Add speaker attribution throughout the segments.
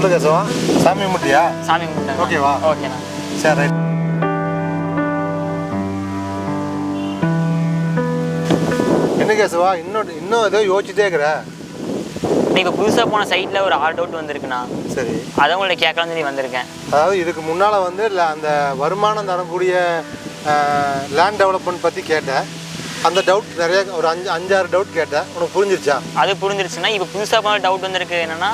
Speaker 1: சொல்லு கேசவா சாமி கும்பிட்டியா?
Speaker 2: சாமி கும்பிட்டேன்.
Speaker 1: ஓகேவா?
Speaker 2: ஓகேண்ணா
Speaker 1: சரி ரைட். என்ன கேசவா இன்னும் இன்னும் ஏதோ யோசிச்சுட்டே இருக்கிற?
Speaker 2: இப்போ புதுசாக போன சைட்டில் ஒரு ஆறு டவுட் வந்திருக்குண்ணா.
Speaker 1: சரி.
Speaker 2: அதை உங்கள்ட்ட கேட்கலாம்னு சொல்லி வந்திருக்கேன்.
Speaker 1: அதாவது இதுக்கு முன்னால் வந்து ல- அந்த வருமானம் தரக்கூடிய லேண்ட் டெவலப்மெண்ட் பற்றி கேட்டேன். அந்த டவுட் நிறைய ஒரு அஞ்சு அஞ்சாறு டவுட் கேட்டேன். உனக்கு புரிஞ்சிருச்சா?
Speaker 2: அது புரிஞ்சிருச்சுன்னா இப்போ புதுசாக போன டவுட் வந்திருக்கு என்னன்னா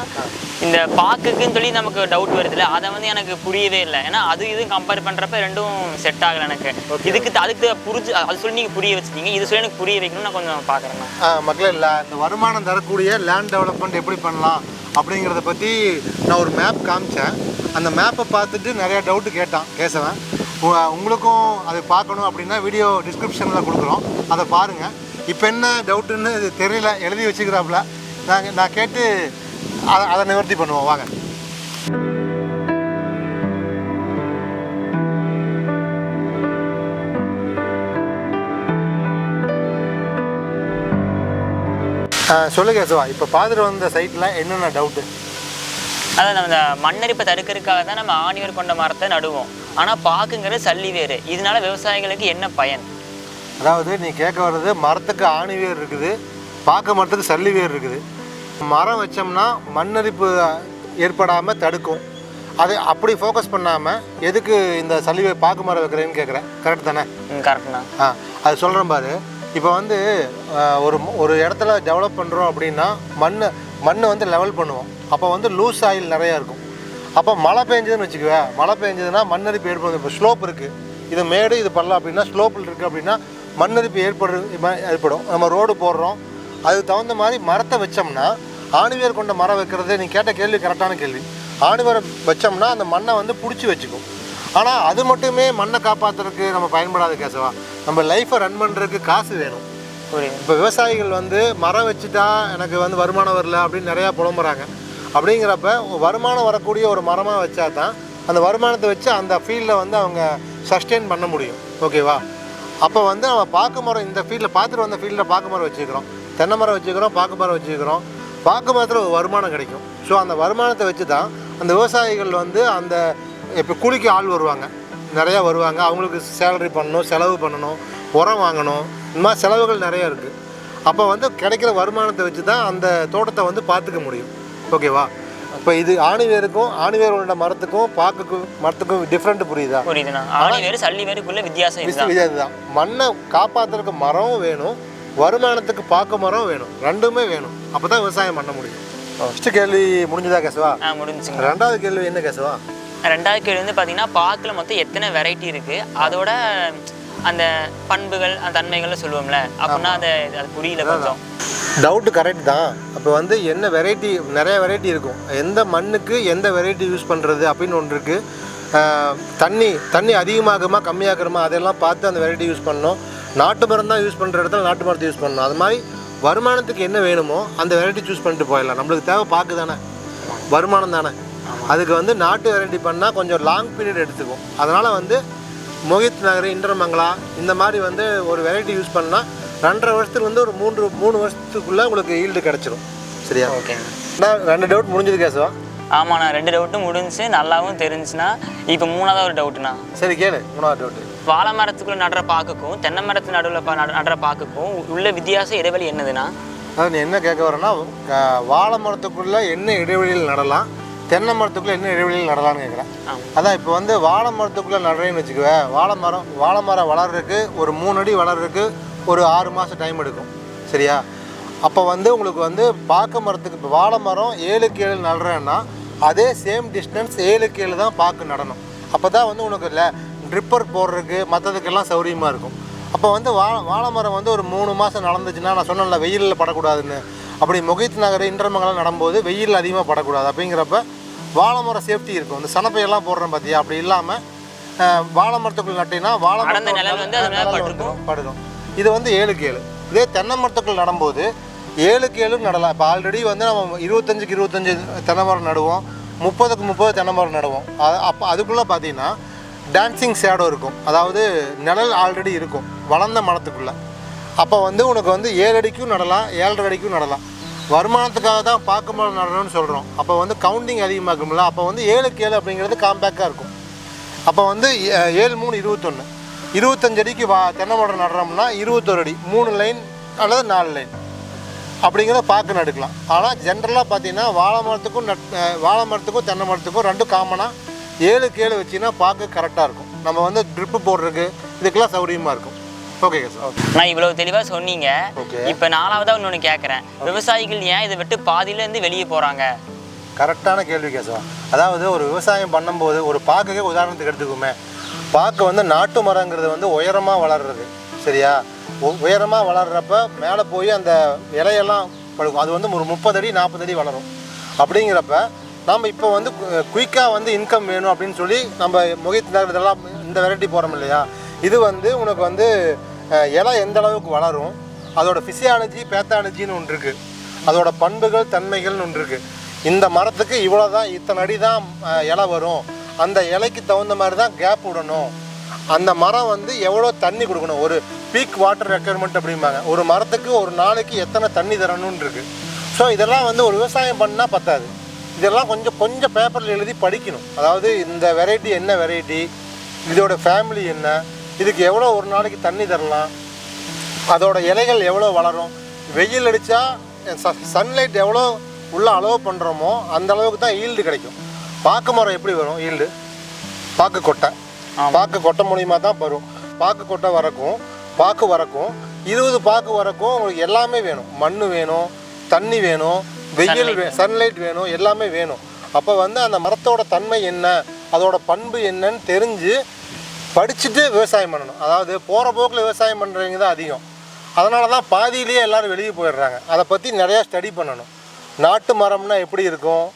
Speaker 2: இந்த பாக்குக்குன்னு சொல்லி நமக்கு டவுட் வருதுல்ல அதை வந்து எனக்கு புரியவே இல்லை. ஏன்னா அது இதுவும் கம்பேர் பண்ணுறப்ப ரெண்டும் செட் ஆகலை எனக்கு. இதுக்கு அதுக்கு புரிஞ்சு அது சொல்லி நீங்கள் புரிய வச்சிட்டீங்க. இது சொல்லி எனக்கு புரிய வைக்கணும்னு நான் கொஞ்சம் பார்க்குறேண்ணா
Speaker 1: ஆ, மக்களே இல்லை இந்த வருமானம் தரக்கூடிய லேண்ட் டெவலப்மெண்ட் எப்படி பண்ணலாம் அப்படிங்கிறத பற்றி நான் ஒரு மேப் காமிச்சேன். அந்த மேப்பை பார்த்துட்டு நிறைய டவுட்டு கேட்டான் கேசவன். உங்களுக்கும் அதை பார்க்கணும் அப்படின்னா வீடியோ டிஸ்கிரிப்ஷனில் கொடுக்குறோம். அதை பாருங்கள் இப்போ என்ன டவுட்டுன்னு இது தெரியல எழுதி வச்சுக்கிறாப்புல. நாங்கள் நான் கேட்டு அதை அதை நிவர்த்தி பண்ணுவோம். வாங்க. சொல்லுங்க சொல்லு இப்போ பார்த்துட்டு வந்த சைட்டில் என்னென்ன டவுட்டு
Speaker 2: அதான் நம்ம இந்த மண்ணரிப்பை தடுக்கிறதுக்காக தான் நம்ம ஆணிவர் கொண்ட மரத்தை நடுவோம். ஆனால் பாக்குங்கிறது சல்லி வேறு. இதனால விவசாயிகளுக்கு என்ன பயன்?
Speaker 1: அதாவது நீ கேட்க வர்றது மரத்துக்கு ஆணி வேர் இருக்குது பாக்கு மரத்துக்கு சல்லி வேர் இருக்குது. மரம் வச்சோம்னா மண்ணரிப்பு ஏற்படாமல் தடுக்கும். அது அப்படி ஃபோக்கஸ் பண்ணாமல் எதுக்கு இந்த சல்லி வேர் பாக்கு மரம் வைக்கிறேன்னு கேட்குறேன் கரெக்ட் தானே?
Speaker 2: கரெக்ட்ண்ணா
Speaker 1: ஆ அது சொல்கிறேன் பாரு. இப்போ வந்து ஒரு ஒரு இடத்துல டெவலப் பண்ணுறோம் அப்படின்னா மண் மண்ணை வந்து லெவல் பண்ணுவோம். அப்போ வந்து லூஸ் ஆயில் நிறையா இருக்கும். அப்போ மழை பெஞ்சதுன்னு வச்சுக்குவேன் மழை பெஞ்சதுன்னா மண்ணரிப்பு ஏற்படும் இப்போ ஸ்லோப் இருக்குது இது மேடு இது பள்ளம் அப்படின்னா ஸ்லோப்பில் இருக்குது அப்படின்னா மண்ணரிப்பு ஏற்படு ஏற்படும். நம்ம ரோடு போடுறோம். அதுக்கு தகுந்த மாதிரி மரத்தை வச்சோம்னா ஆணிவேர் கொண்ட மரம் வைக்கிறது நீ கேட்ட கேள்வி கரெக்டான கேள்வி. ஆணிவேர் வச்சோம்னா அந்த மண்ணை வந்து பிடிச்சி வச்சுக்கும். ஆனால் அது மட்டுமே மண்ணை காப்பாற்றுறதுக்கு நம்ம பயன்படாத கேசவா. நம்ம லைஃப்பை ரன் பண்ணுறதுக்கு காசு வேணும். இப்போ விவசாயிகள் வந்து மரம் வச்சுட்டா எனக்கு வந்து வருமானம் வரல அப்படின்னு நிறையா புலம்புறாங்க. அப்படிங்கிறப்ப வருமானம் வரக்கூடிய ஒரு மரமாக வச்சா தான் அந்த வருமானத்தை வச்சு அந்த ஃபீல்டில் வந்து அவங்க சஸ்டெயின் பண்ண முடியும். ஓகேவா அப்போ வந்து நம்ம பாக்கு மரம் இந்த ஃபீல்டில் பார்த்துட்டு வந்த ஃபீல்டில் பாக்கு மரம் வச்சுக்கிறோம் தென்னை மரம் வச்சுக்கிறோம் பாக்கு மரம் வச்சுக்கிறோம் பாக்கு மரத்தில் ஒரு வருமானம் கிடைக்கும். ஸோ அந்த வருமானத்தை வச்சு தான் அந்த விவசாயிகள் வந்து அந்த இப்போ கூலிக்கு ஆள் வருவாங்க. நிறையா வருவாங்க. அவங்களுக்கு சேலரி பண்ணணும் செலவு பண்ணணும் உரம் வாங்கணும். இந்த மாதிரி செலவுகள் நிறைய இருக்குது அப்போ வந்து கிடைக்கிற வருமானத்தை வச்சு தான் அந்த தோட்டத்தை வந்து பார்த்துக்க முடியும். ஓகேவா? இப்போ இது ஆணிவேருக்கும் ஆணிவேரோட மரத்துக்கும் பாக்குக்கும் மரத்துக்கும் டிஃப்ரெண்ட் புரியுதா?
Speaker 2: புரியுதுண்ணா. ஆணி வேறு சல்லி வேறுக்குள்ள வித்தியாசம்
Speaker 1: இது இதுதான். மண்ணை காப்பாற்றுறதுக்கு மரமும் வேணும் வருமானத்துக்கு பாக்கு மரம் வேணும் ரெண்டுமே வேணும். அப்போ தான் விவசாயம் பண்ண முடியும். ஃபஸ்ட்டு கேள்வி முடிஞ்சதா கேசவா?
Speaker 2: முடிஞ்சுங்க
Speaker 1: ரெண்டாவது கேள்வி என்ன கேசவா?
Speaker 2: ரெண்டாவது கேள்வி வந்து பார்த்தீங்கன்னா பாக்கில் மொத்தம் எத்தனை வெரைட்டி இருக்குது அதோட அந்த பண்புகள் அந்த தன்மைகள்லாம் சொல்லுவோம்ல. அப்படின்னா அது அது புரியல கொஞ்சம்.
Speaker 1: டவுட்டு கரெக்ட் தான். இப்போ வந்து என்ன வெரைட்டி நிறைய வெரைட்டி இருக்கும். எந்த மண்ணுக்கு எந்த வெரைட்டி யூஸ் பண்ணுறது அப்படின்னு ஒன்று இருக்குது தண்ணி தண்ணி அதிகமாகுமா கம்மியாகுமா அதெல்லாம் பார்த்து அந்த வெரைட்டி யூஸ் பண்ணணும். நாட்டு மரம் தான் யூஸ் பண்ணுற இடத்துல நாட்டு மரத்தை யூஸ் பண்ணணும். அது மாதிரி வருமானத்துக்கு என்ன வேணுமோ அந்த வெரைட்டி சூஸ் பண்ணிட்டு போயிடலாம். நம்மளுக்கு தேவை பார்க்கு தானே. வருமானம் தானே. அதுக்கு வந்து நாட்டு வெரைட்டி பண்ணால் கொஞ்சம் லாங் பீரியட் எடுத்துக்கும். அதனால் வந்து மோகித் நகர் இந்திரமங்கலா இந்த மாதிரி வந்து ஒரு வெரைட்டி யூஸ் பண்ணால் ரெண்டரை வருஷத்துக்கு வந்து ஒரு மூன்று மூணு வருஷத்துக்குள்ளே உங்களுக்கு ஈல்டு கிடச்சிரும். சரியா?
Speaker 2: ஓகேங்க
Speaker 1: நான் ரெண்டு டவுட் முடிஞ்சது கேசவா?
Speaker 2: ஆமாண்ணா ரெண்டு டவுட்டும் முடிஞ்சுச்சு நல்லாவும் தெரிஞ்சுச்சுன்னா இப்போ மூணாவது ஒரு டவுட்டுண்ணா
Speaker 1: சரி கேளு மூணாவது டவுட்டு
Speaker 2: வாழை மரத்துக்குள்ள நடுற பாக்குக்கும் தென்னை மரத்து நடுவில் நடுற பாக்குக்கும் உள்ள வித்தியாசம் இடைவெளி என்னதுண்ணா?
Speaker 1: அதாவது நீ என்ன கேட்க வரேன்னா வாழை மரத்துக்குள்ளே என்ன இடைவெளியில் நடலாம் தென்னை மரத்துக்குள்ளே என்ன இடைவெளியில் நடலாம்னு கேட்குறேன். அதான் இப்போ வந்து வாழை மரத்துக்குள்ளே நடுறேன்னு வச்சுக்குவேன் வாழை மரம் வாழை மரம் வளர்றதுக்கு ஒரு மூணு அடி வளர்றதுக்கு ஒரு ஆறு மாதம் டைம் எடுக்கும். சரியா? அப்போ வந்து உங்களுக்கு வந்து பாக்கு மரத்துக்கு இப்போ வாழை மரம் ஏழுக்கு ஏழு நடுறேன்னா அதே சேம் டிஸ்டன்ஸ் ஏழுக்கு ஏழு தான் பாக்கு நடணும். அப்போ தான் வந்து உனக்கு இல்லை ட்ரிப்பர் போடுறதுக்கு மற்றதுக்கெல்லாம் சௌரியமாக இருக்கும். அப்போ வந்து வாழை வாழை மரம் வந்து ஒரு மூணு மாதம் நடந்துச்சுன்னா நான் சொன்னேன்ல வெயிலில் படக்கூடாதுன்னு. அப்படி முகித் நகர் இன்றமங்கலம் நடும்போது வெயில் அதிகமாக படக்கூடாது. அப்படிங்கிறப்ப வாழை மரம் சேஃப்டி இருக்கும். இந்த சனப்பையெல்லாம் போடுறோம் பார்த்தியா அப்படி இல்லாமல் வாழை மரத்துக்குள்ள நட்டினா வாழை.
Speaker 2: வந்து
Speaker 1: படுக்கும் இது வந்து ஏழுக்கு ஏழு. இதே தென்னை மரத்துக்குள்ள நடும்போது ஏழுக்கு ஏழு நடலாம். இப்போ ஆல்ரெடி வந்து நம்ம இருபத்தஞ்சுக்கு இருபத்தஞ்சு தென்னை மரம் நடுவோம். முப்பதுக்கு முப்பது தென்னை மரம் நடுவோம். அது அப்போ அதுக்குள்ளே பார்த்தீங்கன்னா டான்சிங் ஷேடோ இருக்கும். அதாவது நிழல் ஆல்ரெடி இருக்கும். வளர்ந்த மரத்துக்குள்ளே. அப்போ வந்து உனக்கு வந்து ஏழு அடிக்கும் நடலாம் ஏழரை அடிக்கும் நடலாம். வருமானத்துக்காக தான் பார்க்கும்போது மரம் நடணும்னு சொல்கிறோம் அப்போ வந்து கவுண்டிங் அதிகமாக இருக்கும்ல அப்போ வந்து ஏழுக்கு ஏழு அப்படிங்கிறது காம்பேக்டாக இருக்கும். அப்போ வந்து ஏ- ஏழு மூணு இருபத்தொன்று இருபத்தஞ்சு அடிக்கு வா தென்னை மரம் நடுறோம்னா இருபத்தொரு அடி. மூணு லைன் அல்லது நாலு லைன் அப்படிங்கிறத பார்க்க நடுக்கலாம். ஆனால் ஜென்ரலாக பார்த்தீங்கன்னா வாழை மரத்துக்கும் நட் வாழை மரத்துக்கும் தென்னை மரத்துக்கும் ரெண்டும் காமனாக ஏழு வச்சிங்கன்னா பார்க்க கரெக்டாக இருக்கும். நம்ம வந்து ட்ரிப்பு போடுறதுக்கு இதுக்கெல்லாம் சௌகரியமாக இருக்கும். ஓகே சார்
Speaker 2: நான் இவ்வளவு தெளிவா சொன்னீங்க. இப்போ நாலாவதா இன்னொன்று கேட்குறேன் விவசாயிகள் ஏன் இதை விட்டு பாதியில இருந்து வெளியே போறாங்க?
Speaker 1: கரெக்டான கேள்வி கேசவா அதாவது ஒரு விவசாயம் பண்ணும்போது ஒரு பாக்குக்கே உதாரணத்துக்கு எடுத்துக்குமே. பாக்கு வந்து நாட்டு மரங்கிறது வந்து உயரமாக வளர்றது சரியா? உயரமாக வளர்றப்ப மேலே போய் அந்த இலையெல்லாம் பழுக்கும். அது வந்து ஒரு முப்பது அடி நாற்பது அடி வளரும். அப்படிங்கிறப்ப நம்ம இப்போ வந்து குயிக்காக வந்து இன்கம் வேணும் அப்படின்னு சொல்லி நம்ம முகைத்து இதெல்லாம் இந்த வெரைட்டி போகிறோம் இல்லையா? இது வந்து உனக்கு வந்து இலை எந்த அளவுக்கு வளரும் அதோட ஃபிசியாலஜி பேத்தாலஜின்னு ஒன்று இருக்குது அதோட பண்புகள் தன்மைகள்னு ஒன்று இருக்குது இந்த மரத்துக்கு இவ்வளோ தான் இத்தனை அடி தான் இலை வரும். அந்த இலைக்கு தகுந்த மாதிரி தான் கேப் விடணும். அந்த மரம் வந்து எவ்வளோ தண்ணி கொடுக்கணும்? ஒரு பீக் வாட்டர் ரெக்குயர்மெண்ட் அப்படிம்பாங்க. ஒரு மரத்துக்கு ஒரு நாளைக்கு எத்தனை தண்ணி தரணும்னு இருக்கு. ஸோ இதெல்லாம் வந்து ஒரு விவசாயம் பண்ணால் பத்தாது. இதெல்லாம் கொஞ்சம் கொஞ்சம் பேப்பரில் எழுதி படிக்கணும். அதாவது இந்த வெரைட்டி என்ன வெரைட்டி இதோட ஃபேமிலி என்ன? இதுக்கு எவ்வளோ ஒரு நாளைக்கு தண்ணி தரலாம்? அதோட இலைகள் எவ்வளோ வளரும்? வெயில் அடித்தா சன்லைட் எவ்வளோ உள்ள அளவு பண்ணுறோமோ அந்த அளவுக்கு தான் ஈல்டு கிடைக்கும். பாக்கு மரம் எப்படி வரும்? ஈல்டு. பாக்கு கொட்டை. பாக்கு கொட்டை மூலியமாக தான் வரும். பாக்கு கொட்டை வரக்கும் பாக்கு வரக்கும் இருபது பாக்கு வரக்கும் உங்களுக்கு எல்லாமே வேணும். மண் வேணும் தண்ணி வேணும் வெயில் சன்லைட் வேணும் எல்லாமே வேணும். அப்போ வந்து அந்த மரத்தோட தன்மை என்ன அதோட பண்பு என்னன்னு தெரிஞ்சு படிச்சுட்டு விவசாயம் பண்ணணும். அதாவது போகிற போக்கில் விவசாயம் பண்ணுறவங்க தான் அதிகம். அதனால தான் பாதியிலேயே எல்லாரும் வெளியே போயிடுறாங்க. அதை பற்றி நிறையா ஸ்டடி பண்ணணும். நாட்டு மரம்னா எப்படி இருக்கும்?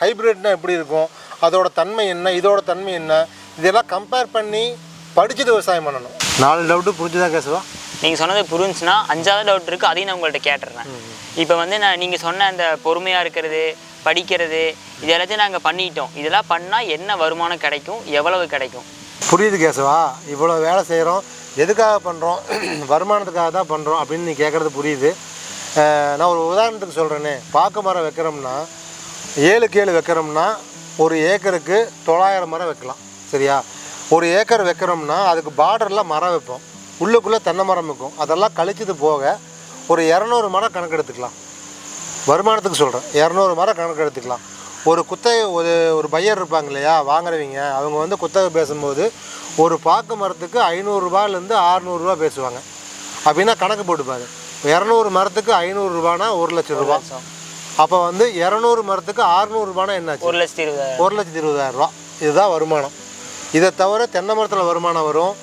Speaker 1: ஹைப்ரிட்னா எப்படி இருக்கும்? அதோட தன்மை என்ன? இதோட தன்மை என்ன? இதெல்லாம் கம்பேர் பண்ணி படிச்சுட்டு விவசாயம் பண்ணணும். நாலு டவுட்டு புரிஞ்சுதான் கேசுவா?
Speaker 2: நீங்க சொன்னது புரிஞ்சுன்னா அஞ்சாவது டவுட் இருக்கு அதையும் நான் உங்கள்ட்ட கேட்டுறேன். இப்போ வந்து நான் நீங்க சொன்ன அந்த பொறுமையா இருக்கிறது படிக்கிறது இது எல்லாத்தையும் நாங்கள் பண்ணிட்டோம். இதெல்லாம் பண்ணா என்ன வருமானம் கிடைக்கும்? எவ்வளவு கிடைக்கும்?
Speaker 1: புரியுது கேசவா? இவ்வளோ வேலை செய்கிறோம் எதுக்காக பண்ணுறோம் வருமானத்துக்காக தான் பண்ணுறோம் அப்படின்னு நீ கேட்குறது புரியுது. நான் ஒரு உதாரணத்துக்கு சொல்கிறேனே பாக்கு மரம் வைக்கிறோம்னா ஏழுக்கு ஏழு வைக்கிறோம்னா ஒரு ஏக்கருக்கு தொள்ளாயிரம் மரம் வைக்கலாம் சரியா? ஒரு ஏக்கர் வைக்கிறோம்னா அதுக்கு பார்டரில் மரம் வைப்போம். உள்ளுக்குள்ளே தென்னை மரம் இருக்கும் அதெல்லாம் கழிச்சது போக ஒரு இரநூறு மரம் கணக்கு எடுத்துக்கலாம். வருமானத்துக்கு சொல்கிறேன் இரநூறு மரம் கணக்கு எடுத்துக்கலாம். ஒரு குத்தகை ஒரு ஒரு பையர் இருப்பாங்க இல்லையா வாங்குறவங்க அவங்க வந்து குத்தகை பேசும்போது ஒரு பாக்கு மரத்துக்கு ஐநூறுரூபாலேருந்து ஆறுநூறுரூவா பேசுவாங்க. அப்படின்னா கணக்கு போட்டுப்பாரு. இரநூறு மரத்துக்கு ஐநூறுரூபானா ஒரு லட்சம் ரூபா. அப்போ வந்து இரநூறு மரத்துக்கு ஆறுநூறுபானா என்னாச்சு?
Speaker 2: ஒரு லட்சத்தி இருபதாயிரம்.
Speaker 1: ஒரு லட்சத்தி இருபதாயிரம் ரூபா. இதுதான் வருமானம். இதை தவிர தென்னை மரத்தில் வருமானம் வரும்.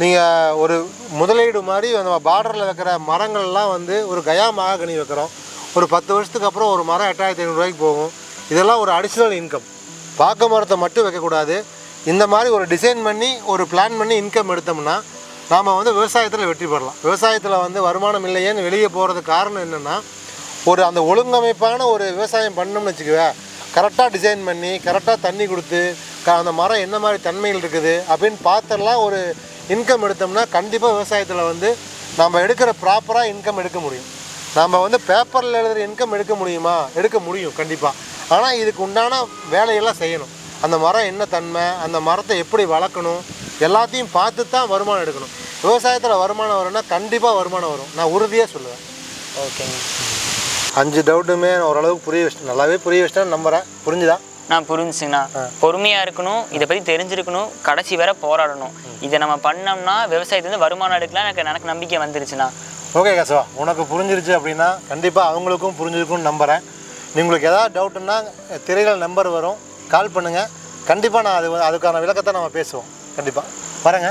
Speaker 1: நீங்கள் ஒரு முதலீடு மாதிரி நம்ம பார்டரில் வைக்கிற மரங்கள்லாம் வந்து ஒரு கயா மகாகனி வைக்கிறோம். ஒரு பத்து வருஷத்துக்கு அப்புறம் ஒரு மரம் எட்டாயிரத்தி ஐநூறுரூவாய்க்கு போகும். இதெல்லாம் ஒரு அடிஷ்னல் இன்கம் பாக்கு மரத்தை மட்டும் வைக்கக்கூடாது இந்த மாதிரி ஒரு டிசைன் பண்ணி ஒரு பிளான் பண்ணி இன்கம் எடுத்தோம்னா நாம் வந்து விவசாயத்தில் வெற்றி பெறலாம். விவசாயத்தில் வந்து வருமானம் இல்லையேன்னு வெளியே போகிறதுக்கு காரணம் என்னென்னா ஒரு அந்த ஒழுங்கமைப்பான ஒரு விவசாயம் பண்ணோம்னு வச்சுக்குவே கரெக்டாக டிசைன் பண்ணி கரெக்டாக தண்ணி கொடுத்து க- அந்த மரம் என்ன மாதிரி தன்மைகள் இருக்குது அப்படின்னு பார்த்தெல்லாம் ஒரு இன்கம் எடுத்தோம்னா கண்டிப்பாக விவசாயத்தில் வந்து நம்ம எடுக்கிற ப்ராப்பராக இன்கம் எடுக்க முடியும். நம்ம வந்து பேப்பரில் எழுதுகிற இன்கம் எடுக்க முடியுமா? எடுக்க முடியும் கண்டிப்பாக ஆனால் இதுக்கு உண்டான வேலையெல்லாம் செய்யணும். அந்த மரம் என்ன தன்மை அந்த மரத்தை எப்படி வளர்க்கணும் எல்லாத்தையும் பார்த்து தான் வருமானம் எடுக்கணும். விவசாயத்தில் வருமானம் வரும்னா கண்டிப்பாக வருமானம் வரும். நான் உறுதியாக சொல்லுவேன்.
Speaker 2: ஓகேங்க.
Speaker 1: அஞ்சு டவுட்டுமே ஓரளவுக்கு புரிய வச்சு நல்லாவே புரிய வச்சிட்டேன்னு நம்புகிறேன் புரிஞ்சுதா?
Speaker 2: நான் புரிஞ்சுங்கண்ணா பொறுமையா இருக்கணும் இதை பத்தி தெரிஞ்சிருக்கணும் கடைசி வரை போராடணும். இதை நம்ம பண்ணோம்னா விவசாயத்துலேருந்து வருமானம் எடுக்கலாம் எனக்கு எனக்கு நம்பிக்கை வந்துருச்சுண்ணா.
Speaker 1: ஓகே கேசவா. உனக்கு புரிஞ்சிருச்சு அப்படின்னா கண்டிப்பாக அவங்களுக்கும் புரிஞ்சிருக்கும்னு நம்புகிறேன் உங்களுக்கு ஏதாவது டவுட்டுன்னா திரையில் நம்பர் வரும். கால் பண்ணுங்கள் கண்டிப்பாக நான் அது அதுக்கான விளக்கத்தை நம்ம பேசுவோம். கண்டிப்பாக வரேங்க.